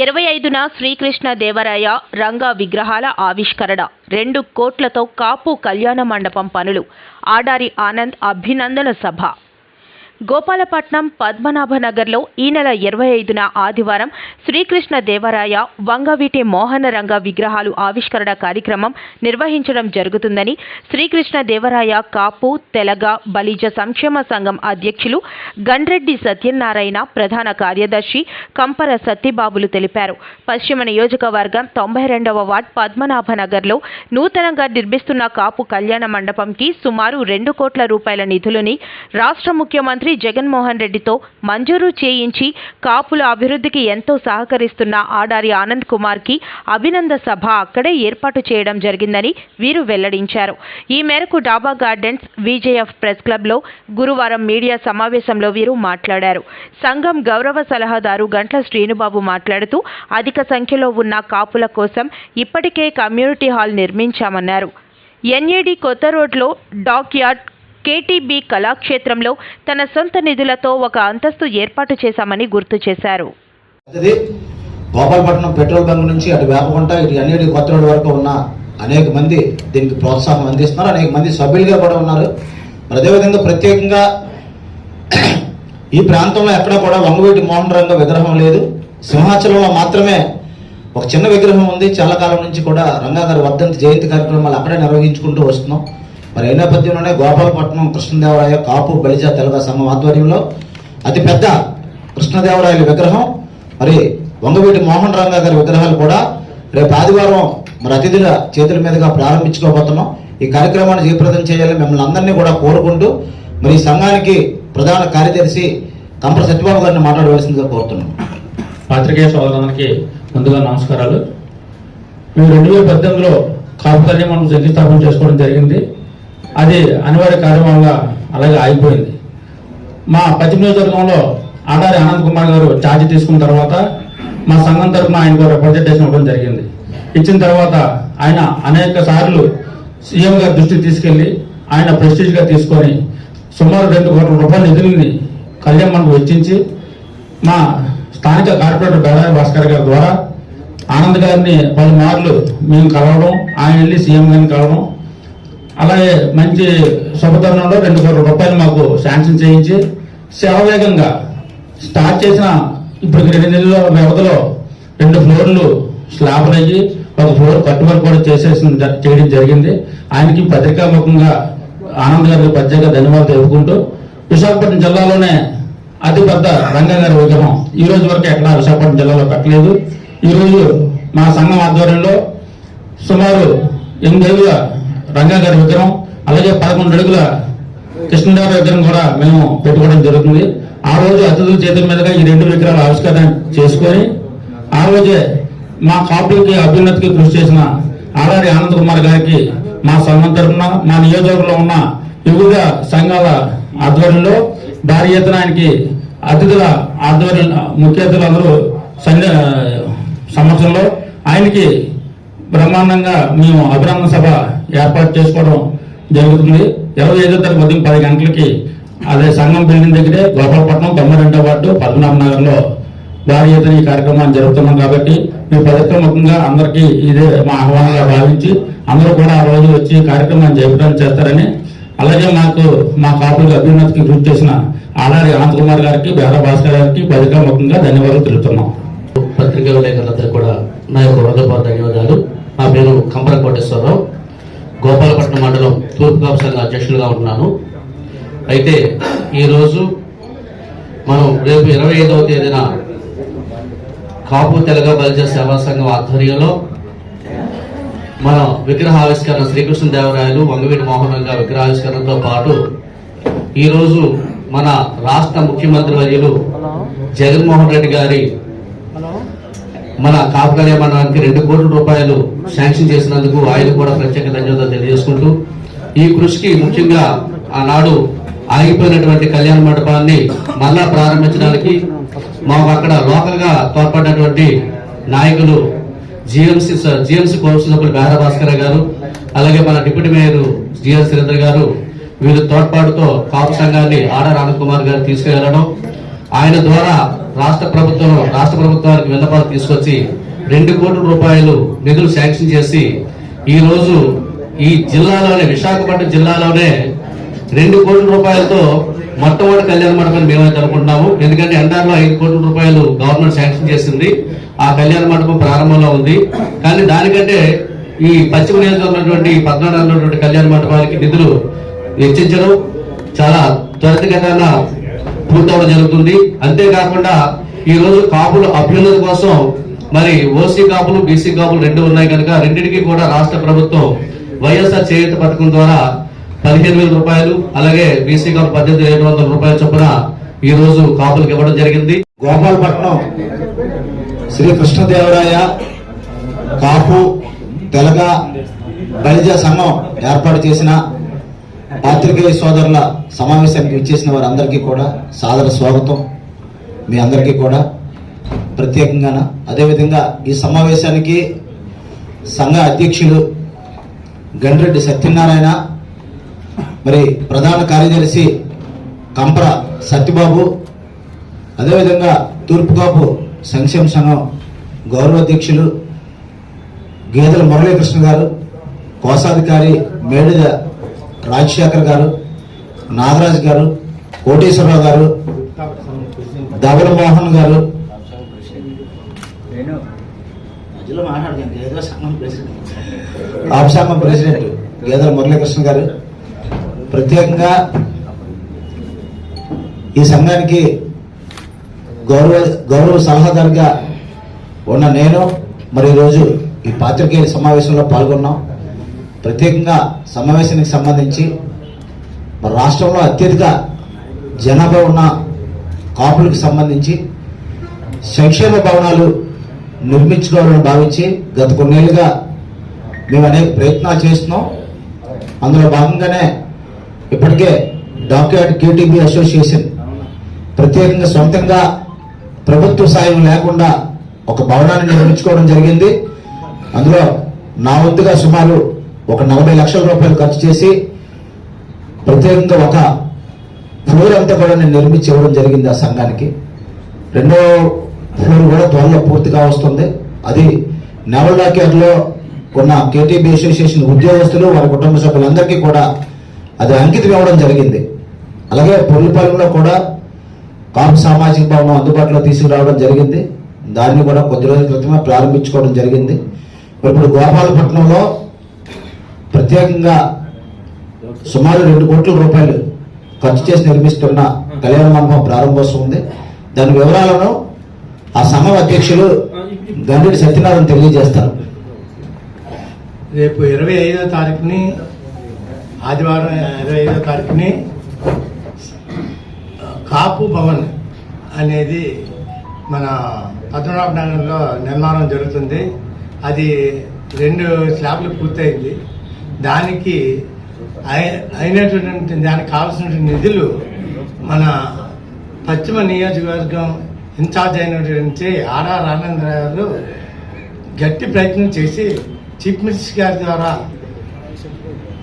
ఇరవై ఐదున శ్రీకృష్ణ దేవరాయ రంగా విగ్రహాల ఆవిష్కరణ. రెండు కోట్లతో కాపు కళ్యాణ మండపం పనులు. ఆడారి ఆనంద్ అభినందన సభ. గోపాలపట్నం పద్మనాభనగర్లో ఈ నెల ఇరవై ఐదున ఆదివారం శ్రీకృష్ణ దేవరాయ వంగవీటి మోహనరంగ విగ్రహాలు ఆవిష్కరణ కార్యక్రమం నిర్వహించడం జరుగుతుందని శ్రీకృష్ణ దేవరాయ కాపు తెలగ బలిజ సంక్షేమ సంఘం అధ్యక్షులు గండ్రెడ్డి సత్యనారాయణ ప్రధాన కార్యదర్శి కంపర సత్యబాబులు తెలిపారు. పశ్చిమ నియోజకవర్గం తొంభై రెండవ వార్డ్ పద్మనాభనగర్లో నూతనంగా నిర్మిస్తున్న కాపు కళ్యాణ మండపంకి సుమారు రెండు కోట్ల రూపాయల నిధులని రాష్ట్ర ముఖ్యమంత్రి జగన్మోహన్ రెడ్డితో మంజూరు చేయించి కాపుల అభివృద్ధికి ఎంతో సహకరిస్తున్న ఆడారి ఆనంద్ కుమార్కి అభినంద సభ అక్కడే ఏర్పాటు చేయడం జరిగిందని వీరు వెల్లడించారు. ఈ మేరకు డాబా గార్డెన్స్ విజేఎఫ్ ప్రెస్ క్లబ్లో గురువారం మీడియా సమావేశంలో వీరు మాట్లాడారు. సంఘం గౌరవ సలహాదారు గంట్ల శ్రీనుబాబు మాట్లాడుతూ అధిక సంఖ్యలో ఉన్న కాపుల కోసం ఇప్పటికే కమ్యూనిటీ హాల్ నిర్మించామన్నారు. ఎన్ఏడి కొత్త రోడ్లో డాక్ యార్డ్ కేటీబీ కళాక్షేత్రంలో తన సొంత నిధులతో ఒక అంతస్తు ఏర్పాటు చేశామని గుర్తు చేశారు. గోపాలపట్నం పెట్రోల్ బంక్ నుంచి అటు వేపకుంట ఇటు అన్నిటి కొత్త రోడ్డు వరకు ఉన్న అనేక మంది దీనికి ప్రోత్సాహం అందిస్తున్నారు. అనేక మంది సభ్యులుగా కూడా ఉన్నారు. మరి అదేవిధంగా ప్రత్యేకంగా ఈ ప్రాంతంలో ఎక్కడ కూడా వంగవీటి మోహన్ రంగ విగ్రహం లేదు. సింహాచలంలో మాత్రమే ఒక చిన్న విగ్రహం ఉంది. చాలా కాలం నుంచి కూడా రంగా గారి వర్ధంతి జయంతి కార్యక్రమాలు అక్కడే నిర్వహించుకుంటూ వస్తున్నాం. మరి ఈ నేపథ్యంలోనే గోపాలపట్నం కృష్ణదేవరాయ కాపు బలిజ తెలుగు సంఘం ఆధ్వర్యంలో అతిపెద్ద కృష్ణదేవరాయల విగ్రహం మరి వంగవీటి మోహన్ రంగా గారి విగ్రహాలు కూడా రేపు ఆదివారం మరి అతిథుల చేతుల మీదుగా ప్రారంభించుకోబోతున్నాం. ఈ కార్యక్రమాన్ని జయప్రదం చేయాలని మిమ్మల్ని అందరినీ కూడా కోరుకుంటూ మరి ఈ సంఘానికి ప్రధాన కార్యదర్శి కంపర సత్యబాబు గారిని మాట్లాడవలసిందిగా కోరుతున్నాం. పాత్రికేయ సోదరులందరికీ ముందుగా నమస్కారాలు. మేము రెండు వేల పద్దెనిమిదిలో కాపు కళ్యాణ మనం శంకుస్థాపన చేసుకోవడం జరిగింది. అది అనివార్య కార్యక్రమంగా అలాగే ఆగిపోయింది. మా పశ్చిమ నియోజకవర్గంలో ఆడారి ఆనంద్ కుమార్ గారు ఛార్జ్ తీసుకున్న తర్వాత మా సంఘం తరఫున ఆయనకు రిప్రజెంటేషన్ ఇవ్వడం జరిగింది. ఇచ్చిన తర్వాత ఆయన అనేక సార్లు సీఎం గారి దృష్టికి తీసుకెళ్ళి ఆయన ప్రెస్టీజ్గా తీసుకొని సుమారు రెండు కోట్ల రూపాయల నిధులని కళ్యాణ్ మనకు వెచ్చించి మా స్థానిక కార్పొరేటర్ బెడారి భాస్కర్ గారి ద్వారా ఆనంద్ గారిని పలుమార్లు మేము కలవడం ఆయన వెళ్ళి సీఎం గారిని కలవడం అలాగే మంచి శుభతరుణంలో రెండు కోట్ల రూపాయలు మాకు శాంక్షన్ చేయించి శరవేగంగా స్టార్ట్ చేసిన ఇప్పుడు రెండు నెలల వ్యవధిలో రెండు ఫ్లోర్లు స్లాబ్లు అయ్యి ఒక ఫ్లోర్ కట్టుబడి కూడా చేసేసి చేయడం జరిగింది. ఆయనకి పత్రికాముఖంగా ఆనంద్ గారికి ప్రత్యేక ధన్యవాదాలు తెలుపుకుంటూ విశాఖపట్నం జిల్లాలోనే అతిపెద్ద రంగా గారి విగ్రహం. ఈ రోజు వరకు ఎక్కడ విశాఖపట్నం జిల్లాలో పెట్టలేదు ఈరోజు మా సంఘం ఆధ్వర్యంలో సుమారు ఎనిమిది రంగా గారి విగ్రహం అలాగే పదకొండు అడుగుల కృష్ణదేవరాయ విగ్రహం కూడా మేము పెట్టుకోవడం జరుగుతుంది. ఆ రోజు అతిథుల చేతుల మీదుగా ఈ రెండు విగ్రహాలు ఆవిష్కరణ చేసుకొని ఆ రోజే మా కాపులకి అభ్యున్నతికి కృషి చేసిన ఆర్ఆర్ ఆనంద్ కుమార్ గారికి మా సంఘం తరఫున మా నియోజకవర్గంలో ఉన్న వివిధ సంఘాల ఆధ్వర్యంలో భారీ ఎత్తున ఆయనకి అతిథుల ఆధ్వర్యం ముఖ్య అతిథులు అందరూ సమక్షంలో ఆయనకి బ్రహ్మాండంగా మేము అభినందన సభ ఏర్పాటు చేసుకోవడం జరుగుతుంది. ఇరవై ఐదో తారీఖు ఉదయం పది గంటలకి అదే సంఘం బిల్డింగ్ దగ్గరే గోపాలపట్నం తొంభై రెండో వార్డు పద్మనాభ నగర్లో భారీ ఎత్తున ఈ కార్యక్రమాన్ని జరుగుతున్నాం కాబట్టి మీ పథకముఖంగా అందరికీ ఇదే మా ఆహ్వానంగా భావించి అందరూ కూడా ఆ రోజు వచ్చి ఈ కార్యక్రమాన్ని జయప్రదం చేస్తారని అలాగే మాకు మా కాపులకు అభ్యున్నతికి గుర్తు చేసిన ఆడారి అనంత్ కుమార్ గారికి బేర భాస్కర్ గారికి పథకముఖంగా ధన్యవాదాలు తెలుపుతున్నాం. పత్రికా విలేకరులందరూ కూడా నా యొక్క హృదయపూర్వక ధన్యవాదాలు. నా పేరు కంపర కోటేశ్వరరావు. గోపాలపట్నం మండలం తూర్పు కాపు సంఘ అధ్యక్షులుగా ఉంటున్నాను. అయితే ఈరోజు మనం రేపు ఇరవై ఐదవ తేదీన కాపు తెలగ బలిజ సేవా సంఘం ఆధ్వర్యంలో మన విగ్రహ ఆవిష్కరణ శ్రీకృష్ణ దేవరాయలు వంగవీటి మోహన్ రంగ విగ్రహావిష్కరణతో పాటు ఈరోజు మన రాష్ట్ర ముఖ్యమంత్రి వర్యులు జగన్మోహన్ రెడ్డి గారి మన కాపు కళ్యాణ మండలానికి రెండు కోట్ల రూపాయలు శాంక్షన్ చేసినందుకు ఆయన కూడా ప్రత్యేక ధన్యవాదాలు తెలియజేసుకుంటూ ఈ కృషికి ముఖ్యంగా ఆనాడు ఆగిపోయినటువంటి కళ్యాణ మండపాన్ని మళ్ళా ప్రారంభించడానికి మాకు అక్కడ లోకల్గా తోడ్పడినటువంటి నాయకులు జిఎంసి జిఎంసి కౌన్సిల్ సభ్యులు బేహర భాస్కర్ గారు అలాగే మన డిప్యూటీ మేయర్ జిఎల్ సురేంద్ర గారు వీరి తోడ్పాటుతో కాపు సంఘాన్ని ఆర్ఆర్ ఆనంద్ కుమార్ గారు తీసుకెళ్ళడం ఆయన ద్వారా రాష్ట్ర ప్రభుత్వం రాష్ట్ర ప్రభుత్వానికి విన్నపాలు తీసుకొచ్చి రెండు కోట్ల రూపాయలు నిధులు శాంక్షన్ చేసి ఈ రోజు ఈ జిల్లాలోనే విశాఖపట్నం జిల్లాలోనే రెండు కోట్ల రూపాయలతో మొట్టమొదటి కళ్యాణ మండపం మేమైతే అనుకుంటున్నాము ఎందుకంటే ఎండార్లో ఐదు కోట్ల రూపాయలు గవర్నమెంట్ శాంక్షన్ చేసింది. ఆ కళ్యాణ మండపం ప్రారంభంలో ఉంది. కానీ దానికంటే ఈ పశ్చిమ నియోజకవర్గంలో ఉన్నటువంటి పద్నాలుగు ఉన్నటువంటి కళ్యాణ మండపానికి నిధులు వెచ్చించడం చాలా త్వరితగతిన పూర్తవడం జరుగుతుంది. అంతేకాకుండా ఈ రోజు కాపుల అభ్యున్నతి కోసం మరి ఓసీ కాపులు బీసీ కాపులు రెండు ఉన్నాయి కనుక రెండింటికి కూడా రాష్ట్ర ప్రభుత్వం వైఎస్ఆర్ చేయూత పథకం ద్వారా పదిహేను వేల రూపాయలు అలాగే బీసీ కాపు పద్దెనిమిది ఏడు వందల రూపాయల చొప్పున ఈ రోజు కాపులకు ఇవ్వడం జరిగింది. గోపాలపట్నం శ్రీ కృష్ణదేవరాయ కాపు తెలగ బలిజ సంఘం ఏర్పాటు చేసిన పాత్రికేయ సోదరుల సమావేశానికి విచ్చేసిన వారందరికీ కూడా సాదర స్వాగతం. మీ అందరికీ కూడా. ప్రత్యేకంగా అదేవిధంగా ఈ సమావేశానికి సంఘ అధ్యక్షులు గండ్రెడ్డి సత్యనారాయణ మరి ప్రధాన కార్యదర్శి కంపర సత్యబాబు అదేవిధంగా తూర్పుకాపు సంక్షేమ సంఘం గౌరవాధ్యక్షులు గేదెల మురళీకృష్ణ గారు కోశాధికారి మేడిద రాజశేఖర్ గారు నాగరాజు గారు కోటేశ్వరరావు గారు దవల మోహన్ గారు. ఆప్ సంఘం ప్రెసిడెంట్ గేదెల మురళీకృష్ణ గారు. ప్రత్యేకంగా ఈ సంఘానికి గౌరవ గౌరవ సలహాదారుగా ఉన్న నేను మరి ఈరోజు ఈ పాత్రికేయుల సమావేశంలో పాల్గొన్నాం. ప్రత్యేకంగా సమావేశానికి సంబంధించి మన రాష్ట్రంలో అత్యధిక జనాభా ఉన్న కాపులకు సంబంధించి సంక్షేమ భవనాలు నిర్మించుకోవాలని భావించి గత కొన్నేళ్ళుగా మేము అనేక ప్రయత్నాలు చేస్తున్నాం. అందులో భాగంగానే ఇప్పటికే డాక్యుమెంట్ కేటీబీ అసోసియేషన్ ప్రత్యేకంగా సొంతంగా ప్రభుత్వ సాయం లేకుండా ఒక భవనాన్ని నిర్మించుకోవడం జరిగింది. అందులో నా వంతుగా సుమారు ఒక నలభై లక్షల రూపాయలు ఖర్చు చేసి ప్రత్యేకంగా ఒక ఫ్లోర్ అంతా కూడా నేను నిర్మించి ఇవ్వడం జరిగింది ఆ సంఘానికి. రెండో ఫ్లోర్ కూడా త్వరలో పూర్తిగా వస్తుంది అది నెవల్ ఉన్న కేటీబీ అసోసియేషన్ ఉద్యోగస్తులు వారి కుటుంబ సభ్యులందరికీ కూడా అది అంకితం ఇవ్వడం జరిగింది. అలాగే పొల్లిపాలెంలో కూడా కాపు సామాజిక భవనం అందుబాటులో తీసుకురావడం జరిగింది. దాన్ని కూడా కొద్ది రోజుల క్రితమే ప్రారంభించుకోవడం జరిగింది. ఇప్పుడు గోపాలపట్నంలో ప్రత్యేకంగా సుమారు రెండు కోట్ల రూపాయలు ఖర్చు చేసి నిర్మిస్తున్న కళ్యాణ మండపం ప్రారంభోత్సవం ఉంది దాని వివరాలను ఆ సంఘం అధ్యక్షులు గండిటి సత్యనారాయణ తెలియజేస్తారు. రేపు ఇరవై ఐదో తారీఖుని ఆదివారం ఇరవై ఐదో తారీఖుని కాపు భవన్ అనేది మన పద్మనాభ నగర్లో నిర్మాణం జరుగుతుంది. అది రెండు స్లాబ్లు పూర్తయింది. దానికి అయినటువంటి దానికి కావాల్సినటువంటి నిధులు మన పశ్చిమ నియోజకవర్గం ఇన్ఛార్జ్ అయినటువంటి ఆర్ఆర్ ఆనందరావు గారు గట్టి ప్రయత్నం చేసి చీఫ్ మినిస్టర్ గారి ద్వారా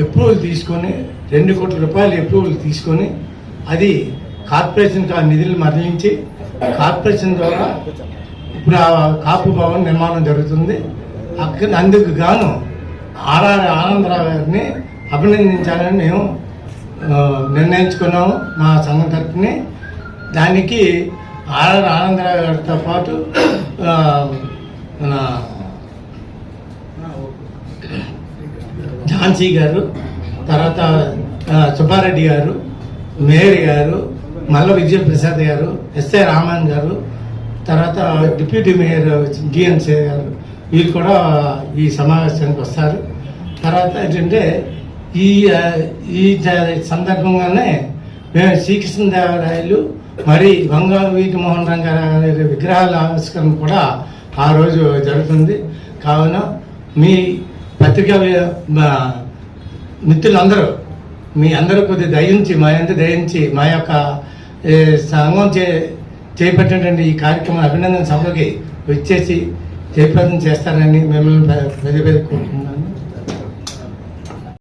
అప్రూవల్ తీసుకొని రెండు కోట్ల రూపాయలు అప్రూవల్ తీసుకొని అది కార్పొరేషన్ నిధులు మరలించి కార్పొరేషన్ ద్వారా ఇప్పుడు ఆ కాపు భవన్ నిర్మాణం జరుగుతుంది. అక్కడ అందుకు గాను ఆర్ఆర్ ఆనందరావు గారిని అభినందించాలని మేము నిర్ణయించుకున్నాము మా సంఘం తరఫుని. దానికి ఆర్ఆర్ ఆనందరావు గారితో పాటు మన ఝాన్సీ గారు తర్వాత సుబ్బారెడ్డి గారు మేయర్ గారు మల్ల విజయప్రసాద్ గారు ఎస్ఐ రామన్ గారు తర్వాత డిప్యూటీ మేయర్ జిఎన్సీ గారు వీళ్ళు కూడా ఈ సమావేశానికి వస్తారు. తర్వాత ఏంటంటే ఈ ఈ సందర్భంగానే మేము శ్రీకృష్ణదేవరాయలు మరి వంగ వీటి మోహన్ రంగారావు విగ్రహాల ఆవిష్కరణ కూడా ఆ రోజు జరుగుతుంది. కావున మీ పత్రిక మా మిత్రులందరూ మీ అందరూ కొద్ది దయించి మా ఎంత దయించి మా యొక్క సంఘం చే చేపట్టినటువంటి ఈ కార్యక్రమం అభినందన సభకి వచ్చేసి జయప్రదం చేస్తారని మిమ్మల్ని పెద్ద పెద్ద